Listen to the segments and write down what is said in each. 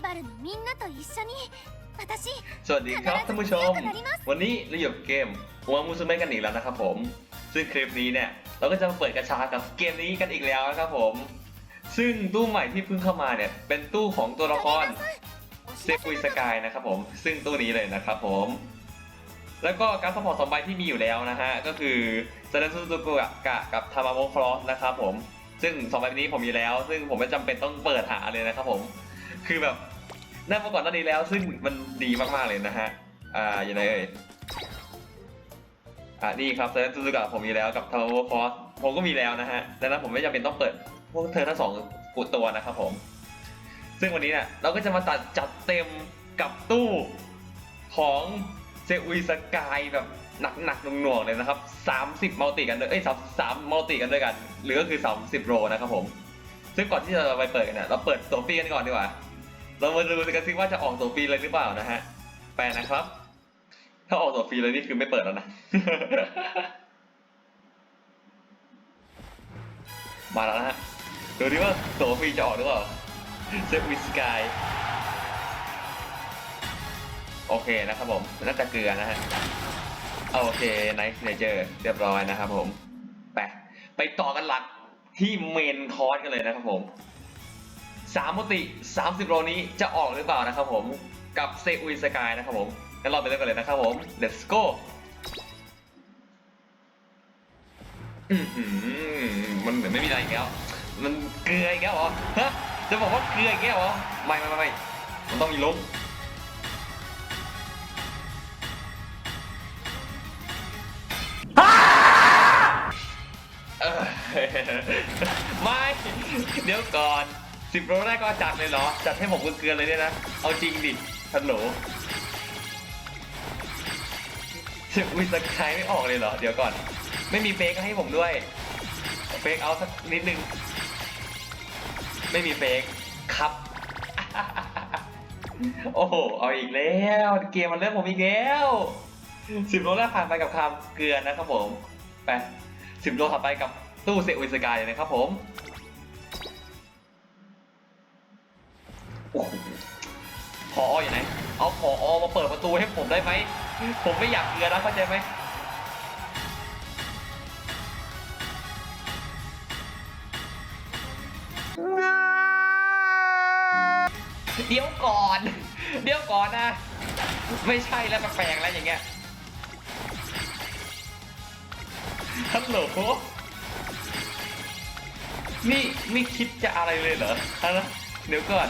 イバルのみんなと一緒に私 สวัสดีครับท่านผู้ชม วันนี้เราอยู่กับเกมหัวมูซูเมะกันอีกแล้วนะครับผม ซึ่งคลิปนี้เนี่ย เราก็จะมาเปิดกระชากับเกมนี้กันอีกแล้วนะครับผม ซึ่งตู้ใหม่ที่เพิ่งเข้ามาเนี่ย เป็นตู้ของตัวละครเซฟุยสกายนะครับผม ซึ่งตู้นี้เลยนะครับผม แล้วก็การสปอร์ตสองใบที่มีอยู่แล้วนะฮะ ก็คือซาเดซุตุกุกะกับทามาโมครอสนะครับผม ซึ่งสองใบนี้ผมมีแล้ว ซึ่งผมไม่จำเป็นต้องเปิดหาเลยนะครับผม คือแบบได้มาก่อนหน้านี้แล้ว ซึ่งมันดีมากๆเลยนะฮะ อ่าอย่างไรเอ่ยอ่านี่ครับเซนซูซูกะผมมีแล้วกับทามาโมคอสผมก็มีแล้วนะฮะดังนั้นผมไม่จำเป็นต้องเปิดพวกเธอทั้งสองกุตัวนะครับผม ซึ่งวันนี้เนี่ยเราก็จะมาตัดจัดเต็มกับตู้ของเซอุยสกายแบบหนักๆหน่วงๆเลยนะครับ 30มัลติกันด้วยเอ้ยสามสามมัลติกันด้วยกัน หรือก็คือ 30 โรนะครับผม ซึ่งก่อนที่จะไปเปิดกันเนี่ยเราเปิดตัวฟรีกันก่อนดีกว่า เรามาดูกันซิว่าจะออกตัวฟรีเลยหรือเปล่านะฮะ แปลนะครับ ถ้าออกตัวฟรีเลยนี่คือไม่เปิดแล้วนะ มาแล้วนะฮะ ดูดิว่าตัวฟรีจะออกหรือเปล่าเซฟวิสกายโอเคนะครับผมน่าจะเกลือนะฮะ โอเคไนท์เนเจอร์เรียบร้อยนะครับผม ไป ไปต่อกันหลักที่เมนคอร์สกันเลยนะครับผม สามมติ 30โรนี้จะออกหรือเปล่านะครับผม กับเซอุยสกายนะครับผมงั้นเราไปเริ่มกันเลยนะครับผม let's go มันเหมือนไม่มีอะไรอีกแล้ว มันเกลืออีกแล้วเหรอ ฮะ จะบอกว่าเกลืออีกแล้วเหรอ ไม่ไม่ไม่ไม่มันต้องมีลุงไม่ เดี๋ยวก่อน สิบโลแรกก็จัดเลยเหรอ จัดให้ผมเกลือเลยเนี่ยนะ เอาจริงดิฮัลโหลอุ้ยสกายไม่ออกเลยเหรอ เดี๋ยวก่อน ไม่มีเฟกให้ผมด้วย เฟกเอาสักนิดนึง ไม่มีเฟกครับ โอ้โห เอาอีกแล้ว เกมมันเริ่มผมอีกแล้วสิบโลแรกผ่านไปกับคำเกลือนะครับผม ไปสิบโลถัดไปกับตู้เซอุยสกายเลยนะครับผม โอ้โหพออยู่ไหน เอาพอมาเปิดประตูให้ผมได้ไหม ผมไม่อยากเกลือนะเข้าใจไหมเดี๋ยวก่อน เดี๋ยวก่อนนะ ไม่ใช่แล้วแปลกๆแล้วอย่างเงี้ยฮัลโหลนี่ไม่คิดจะอะไรเลยเหรอฮะเดี๋ยวก่อน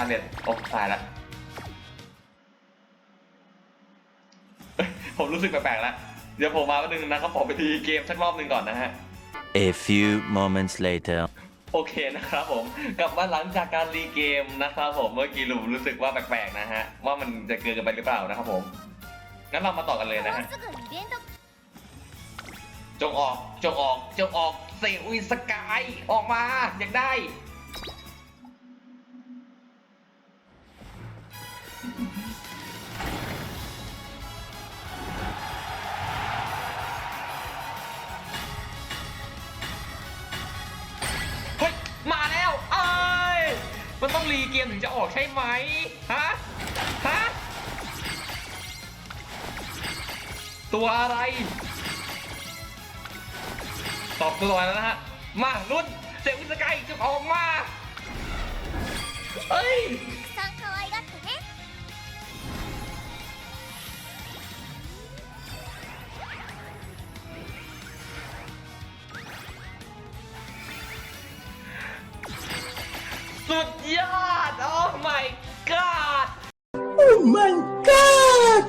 การเน็ตโอ้ตายละผมรู้สึกแปลกๆแล้วเดี๋ยวผมมาแป๊บนึงนะครับผมไปทีเกมสักรอบหนึ่งก่อนนะฮะ A few moments later โอเคนะครับผมกลับมาหลังจากการรีเกมนะครับผมเมื่อกี้ลุมรู้สึกว่าแปลกๆนะฮะว่ามันจะเกินกันไปหรือเปล่านะครับผมงั้นเรามาต่อกันเลยนะฮะจงออกจงออกจงออกเซอุยสกายออกมาอยากได้ เฮ้ย มาแล้วเอ้ยมันต้องรีเกมถึงจะออกใช่ไหมฮะ ฮะ ตัวอะไร ตอบตัวแล้วนะฮะ มารุ่นเซลวิสกายจะออกมาเอ้ย สุดยอด โอ้ my god Oh my god!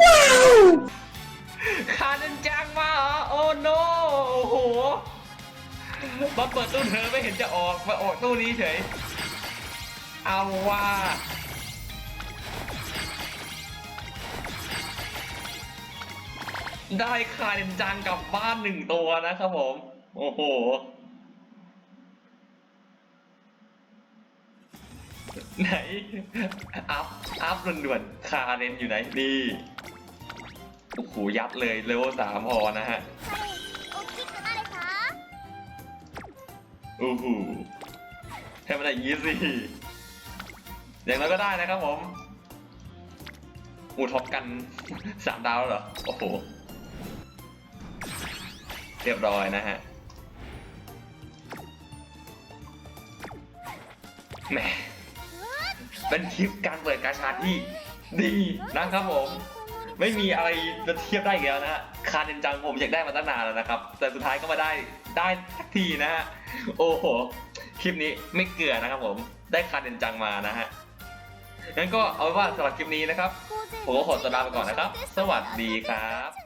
Wow! คานันจังมาเหรอโอ้ no โอ้โหมาเปิดตู้เธอไม่เห็นจะออกมาออกตู้นี้เฉย เอาว่าได้คาเดนจังกลับบ้านหนึ่งตัวนะครับผม โอ้โห ไหน อัพ อัพด่วนๆคาเรนอยู่ไหนนี่โอ้โหยับเลยเลเวลสามพอนะฮะโอ้โหแค่ไม่ได้ยี่สิอย่างนั้นก็ได้นะครับผมอูท็อปกัน3ดาวแล้วเหรอ โอ้โห เรียบร้อยนะฮะแหม เป็นคลิปการเปิดกาชาที่ดีนะครับผม ไม่มีอะไรจะเทียบได้อีกแล้วนะฮะคาเดนจังผมอยากได้มาตั้งนานแล้วนะครับ แต่สุดท้ายก็มาได้ได้สักทีนะฮะโอ้โหคลิปนี้ไม่เกลือนะครับผมได้คาเดนจังมานะฮะงั้นก็เอาเป็นว่าสำหรับคลิปนี้นะครับ ผมก็ขอตัวลาไปก่อนนะครับ สวัสดีครับ